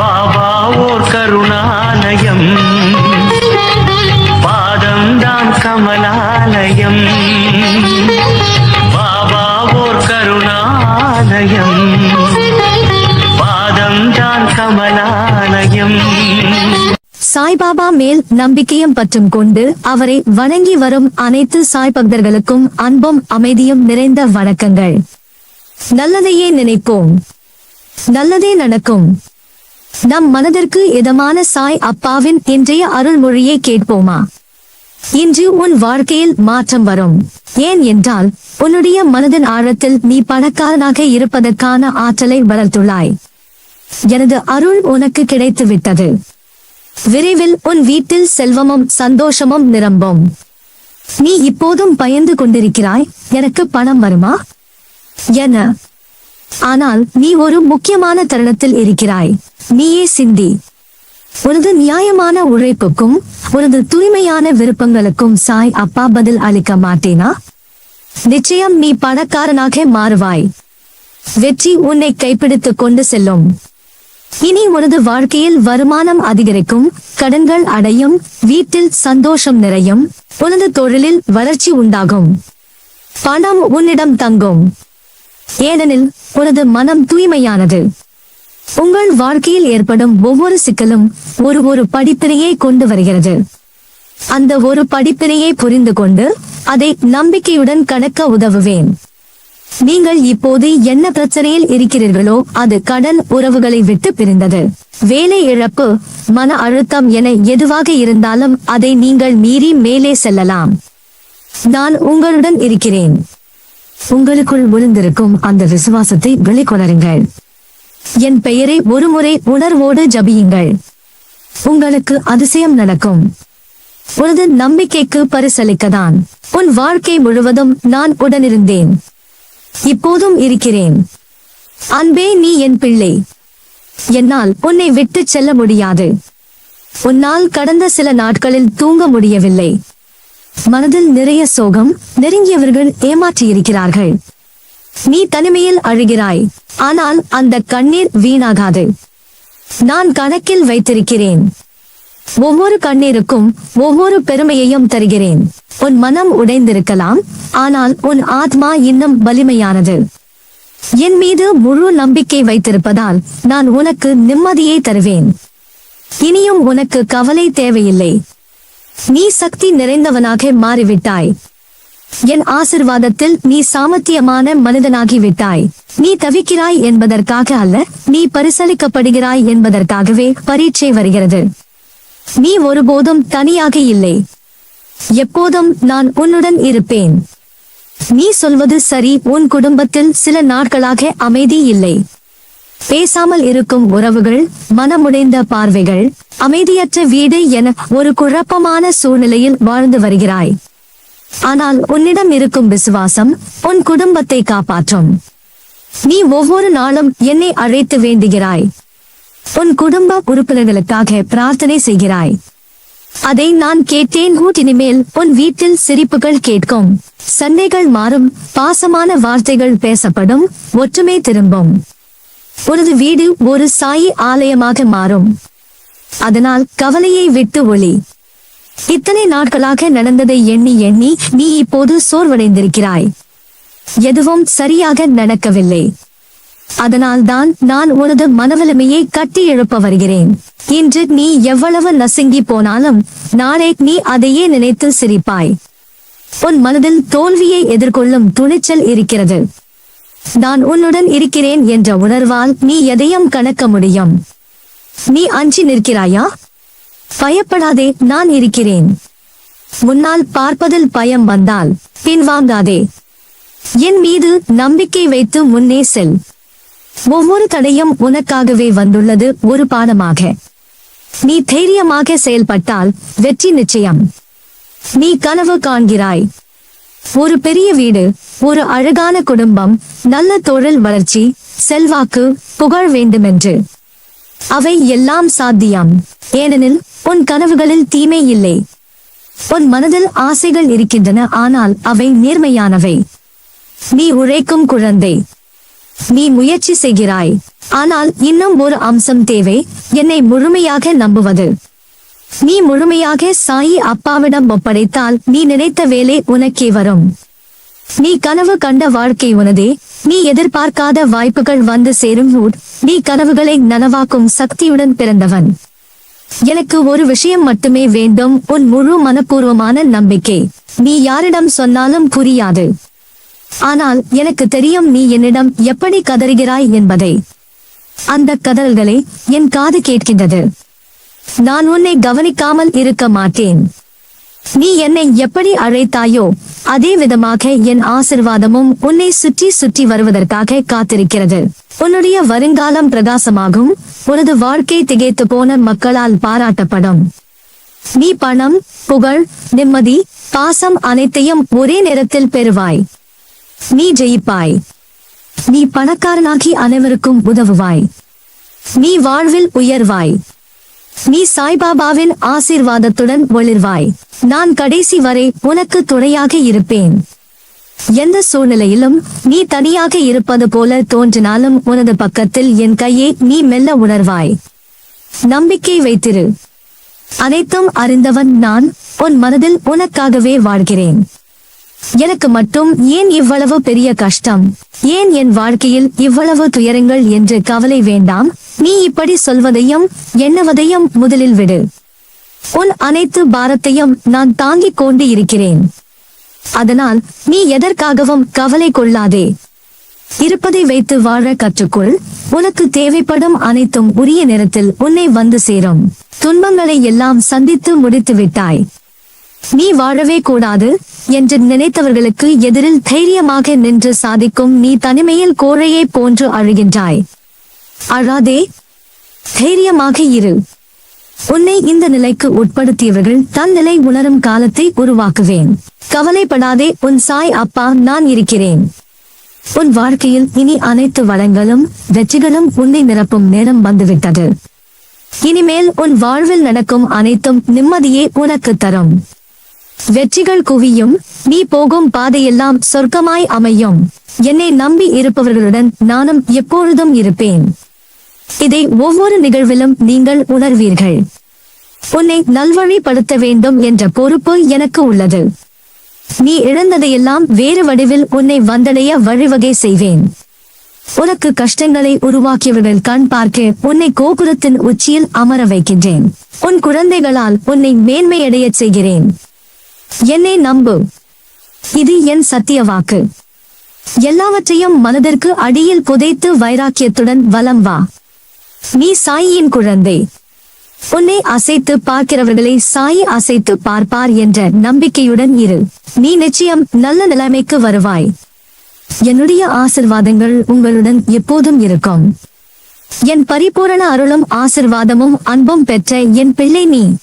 பாபா ஓர் கருணாலயம். பாதம்தான் கமலாலயம். பாபா ஓர் கருணாலயம். பாதம்தான் கமலாலயம். சாய்பாபா மேல் நம்பிக்கையும் பற்றும் கொண்டு அவரை வணங்கி வரும் அனைத்து சாய் பக்தர்களுக்கும் அன்பும் அமைதியும் நிறைந்த வணக்கங்கள். நல்லதையே நினைப்போம். நல்லதே நடக்கும். நம் மனதிற்கு இதமான சாய் அப்பாவின் இன்றைய அருள்மொழியை கேட்போமா? இன்று உன் வாழ்க்கையில் மாற்றம் வரும். ஏன் என்றால் உன்னுடைய மனதின் ஆழத்தில் நீ பணக்காரனாக இருப்பதற்கான ஆற்றலை வளர்த்துள்ளாய். எனது அருள் உனக்கு கிடைத்து விட்டது விரைவில் உன் வீட்டில் செல்வமும் சந்தோஷமும் நிரம்பும். நீ இப்போதும் பயந்து கொண்டிருக்கிறாய். எனக்கு பணம் வருமா? என ஆனால் நீ ஒரு முக்கியமான தருணத்தில் இருக்கிறாய். நீயே சிந்தி. உனது நியாயமான உழைப்புக்கும் உனது தூய்மையான விருப்பங்களுக்கும் சாய் அப்பா பதில் அளிக்க மாட்டேனா? நிச்சயம் நீ பணக்காரனாக மாறுவாய். வெற்றி உன்னை கைப்பிடித்துக் கொண்டு செல்லும். இனி உனது வாழ்க்கையில் வருமானம் அதிகரிக்கும் கடன்கள் அடையும் வீட்டில் சந்தோஷம் நிறையும் உனது தொழிலில் வளர்ச்சி உண்டாகும். பணம் உன்னிடம் தங்கும். ஏனெனில் உனது மனம் தூய்மையானது. உங்கள் வாழ்க்கையில் ஏற்படும் ஒவ்வொரு சிக்கலும் ஒரு ஒரு படிப்பினையை கொண்டு வருகிறது. அந்த ஒரு படிப்பினையை புரிந்து கொண்டு அதை நம்பிக்கையுடன் கடக்க உதவுவேன். நீங்கள் இப்போது என்ன பிரச்சனையில் இருக்கிறீர்களோ அது கடன் உறவுகளை விட்டு பிரிந்தது. வேலை இழப்பு மன அழுத்தம் என எதுவாக இருந்தாலும் அதை நீங்கள் மீறி மேலே செல்லலாம். நான் உங்களுடன் இருக்கிறேன். உங்களுக்குள் விழுந்திருக்கும் அந்த விசுவாசத்தை வெளிக்கொணருங்கள். என் பெயரை ஒருமுறை உணர்வோடு ஜபியுங்கள். உங்களுக்கு அதிசயம் நடக்கும். உனது நம்பிக்கைக்கு பரிசளிக்கதான். உன் வாழ்க்கை முழுவதும் நான் உடனிருந்தேன். இப்போதும் இருக்கிறேன். அன்பே நீ என் பிள்ளை. என்னால் உன்னை விட்டுச் செல்ல முடியாது. உன்னால் கடந்த சில நாட்களில் தூங்க முடியவில்லை. மனதில் நிறைய சோகம் நெருங்கியவர்கள் ஏமாற்றியிருக்கிறார்கள். நீ தனிமையில் அழுகிறாய் ஆனால் அந்த கண்ணீர் வீணாகாது. நான் கணக்கில் வைத்திருக்கிறேன். ஒவ்வொரு கண்ணீருக்கும் ஒவ்வொரு பெருமையையும் தருகிறேன். உன் மனம் உடைந்திருக்கலாம் ஆனால் உன் ஆத்மா இன்னும் வலிமையானது. என் மீது முழு நம்பிக்கை வைத்திருப்பதால் நான் உனக்கு நிம்மதியை தருவேன். இனியும் உனக்கு கவலை தேவையில்லை. நீ சக்தி நிறைந்தவனாக மாறிவிட்டாய். என் ஆசிர்வாதத்தில் நீ சாமர்த்தியமான மனிதனாகி விட்டாய். நீ தவிக்கிறாய் என்பதற்காக அல்ல நீ பரிசளிக்கப்படுகிறாய் என்பதற்காகவே பரீட்சை வருகிறது. நீ ஒருபோதும் தனியாக இல்லை. எப்போதும் நான் உன்னுடன் இருப்பேன். நீ சொல்வது சரி உன் குடும்பத்தில் சில நாட்களாக அமைதி இல்லை. பேசாமல் இருக்கும் உறவுகள் மனமுடைந்த பார்வைகள் அமைதியற்ற வீடு என ஒரு குழப்பமான சூழ்நிலையில் வாழ்ந்து வருகிறாய். ஆனால் உன்னிடம் இருக்கும் விசுவாசம் உன் குடும்பத்தை காப்பாற்றும். நீ ஒவ்வொரு நாளும் என்னை அழைத்து வேண்டுகிறாய். உன் குடும்ப உறுப்பினர்களுக்காக பிரார்த்தனை செய்கிறாய். அதை நான் கேட்டேன் இனிமேல் உன் வீட்டில் சிரிப்புகள் கேட்கும். சண்டைகள் மாறும் பாசமான வார்த்தைகள் பேசப்படும் ஒற்றுமை திரும்பும். உனது வீடு ஒரு சாயி ஆலயமாக மாறும். அதனால் கவலையை விட்டு ஒளி. இத்தனை நாட்களாக நடந்ததை எண்ணி எண்ணி நீ இப்போது சோர்வடைந்திருக்கிறாய். எதுவும் சரியாக நடக்கவில்லை. அதனால்தான் நான் உனது மனவலிமையை கட்டி எழுப்ப வருகிறேன். இன்று நீ எவ்வளவு நசுங்கி போனாலும் நாளை நீ அதையே நினைத்து சிரிப்பாய். உன் மனதில் தோல்வியை எதிர்கொள்ளும் துணிச்சல் இருக்கிறது. நான் உன்னுடன் இருக்கிறேன் என்ற உணர்வால் நீ எதையும் கணக்க முடியும். நீ அஞ்சி நிற்கிறாயா? பயப்படாதே நான் இருக்கிறேன். முன்னால் பார்ப்பதில் பயம் வந்தால் பின்வாங்காதே. என் மீது நம்பிக்கை வைத்து முன்னே செல். ஒவ்வொரு தடையும் உனக்காகவே வந்துள்ளது ஒரு பாடமாக நீ தைரியமாக செயல்பட்டால் வெற்றி நிச்சயம். நீ கனவு காண்கிறாய். ஒரு பெரிய வீடு ஒரு அழகான குடும்பம் நல்ல தொழில் வளர்ச்சி செல்வாக்கு புகழ் வேண்டுமென்று. அவை எல்லாம் சாத்தியம். ஏனெனில் உன் கனவுகளில் தீமை இல்லை. உன் மனதில் ஆசைகள் இருக்கின்றன ஆனால் அவை நேர்மையானவை. நீ உழைக்கும் குழந்தை. நீ முயற்சி செய்கிறாய். ஆனால் இன்னும் ஒரு அம்சம் தேவை என்னை முழுமையாக நம்புவது. நீ முழுமையாக சாயி அப்பாவிடம் ஒப்படைத்தால் நீ நினைத்த வேலை உனக்கே வரும். நீ கனவு கண்ட வாழ்க்கை உனதே. நீ எதிர்பார்க்காத வாய்ப்புகள் வந்து சேரும் ரூட் நீ கனவுகளை நனவாக்கும் சக்தியுடன் பிறந்தவன். எனக்கு ஒரு விஷயம் மட்டுமே வேண்டும். உன் முழு மனப்பூர்வமான நம்பிக்கை. நீ யாரிடம் சொன்னாலும் புரியாது. ஆனால் எனக்கு தெரியும் நீ என்னிடம் எப்படி கதறுகிறாய் என்பதை. அந்த கதல்களை என் காது கேட்கின்றது. நான் உன்னை கவனிக்காமல் இருக்க மாட்டேன். நீ என்னை எப்படி அழைத்தாயோ அதே விதமாக என் ஆசிர்வாதமும் உன்னை சுற்றி சுற்றி வருவதற்காக காத்திருக்கிறது. உன்னுடைய வருங்காலம் பிரகாசமாகும் உனது வாழ்க்கை திகைத்து போன மக்களால் பாராட்டப்படும். நீ பணம் புகழ் நிம்மதி பாசம் அனைத்தையும் ஒரே நேரத்தில் பெறுவாய். நீ ஜெயிப்பாய். நீ பணக்காரனாகி அனைவருக்கும் உதவுவாய். நீ வாழ்வில் உயர்வாய். நீ சாய்பாபாவின் ஆசீர்வாதத்துடன் ஒளிர்வாய். நான் கடைசி வரை உனக்கு துணையாக இருப்பேன். எந்த சூழ்நிலையிலும் நீ தனியாக இருப்பது போல தோன்றினாலும் உனது பக்கத்தில் என் கையை நீ மெல்ல உணர்வாய். நம்பிக்கை வைத்திரு. அனைத்தும் அறிந்தவன் நான் உன் மனதில் உனக்காகவே வாழ்கிறேன். எனக்கு மட்டும் ஏன் இவ்வளவு பெரிய கஷ்டம்? ஏன் என் வாழ்க்கையில் இவ்வளவு துயரங்கள் என்று கவலை வேண்டாம்? நீ இப்படி சொல்வதையும் எண்ணுவதையும் முதலில் விடு. உன் அனைத்து பாரத்தையும் நான் தாங்கிக் கொண்டு இருக்கிறேன். அதனால் நீ எதற்காகவும் கவலை கொள்ளாதே. இருப்பதை வைத்து வாழ கற்றுக்கொள். உனக்கு தேவைப்படும் அனைத்தும் உரிய நேரத்தில் உன்னை வந்து சேரும். துன்பங்களை எல்லாம் சந்தித்து முடித்து விட்டாய். நீ வாழவே கூடாது என்று நினைத்தவர்களுக்கு எதிரில் தைரியமாக நின்று சாதிக்கும் நீ தனிமையில் கோழையை போன்று அழுகின்றாய். அழாதே தைரியமாக இரு. உன்னை இந்த நிலைக்கு உட்படுத்தியவர்கள் தன் நிலை உணரும் காலத்தை உருவாக்குவேன். கவலைப்படாதே உன் சாய் அப்பா நான் இருக்கிறேன். உன் வாழ்க்கையில் இனி அனைத்து வளங்களும் வெற்றிகளும் உன்னை நிரப்பும் நேரம் வந்துவிட்டது. இனிமேல் உன் வாழ்வில் நடக்கும் அனைத்தும் நிம்மதியே உனக்கு தரும். வெற்றிகள் குவியும் நீ போகும் பாதையெல்லாம் சொர்க்கமாய் அமையும். என்னை நம்பி இருப்பவர்களுடன் நானும் எப்பொழுதும் இருப்பேன். இதை ஒவ்வொரு நிகழ்விலும் நீங்கள் உணர்வீர்கள். உன்னை நல்வழிப்படுத்த வேண்டும் என்ற பொறுப்பு எனக்கு உள்ளது. நீ இழந்ததையெல்லாம் வேறு வடிவில் உன்னை வந்தடைய வழிவகை செய்வேன். உனக்கு கஷ்டங்களை உருவாக்கியவர்கள் கண் பார்க்க உன்னை கோபுரத்தின் உச்சியில் அமர வைக்கின்றேன். உன் குழந்தைகளால் உன்னை மேன்மையடைய செய்கிறேன். என்னை நம்பு. இது என் சத்திய வாக்கு. எல்லாவற்றையும் மனதிற்கு அடியில் புதைத்து வைராக்கியத்துடன் வலம் வா. நீ சாயியின் குழந்தை. உன்னை அசைத்து பார்க்கிறவர்களை சாயி அசைத்து பார்ப்பார் என்ற நம்பிக்கையுடன் இரு. நீ நிச்சயம் நல்ல நிலைமைக்கு வருவாய். என்னுடைய ஆசிர்வாதங்கள் உங்களுடன் எப்போதும் இருக்கும். என் பரிபூரண அருளும் ஆசிர்வாதமும் அன்பும் பெற்ற என் பிள்ளை நீ.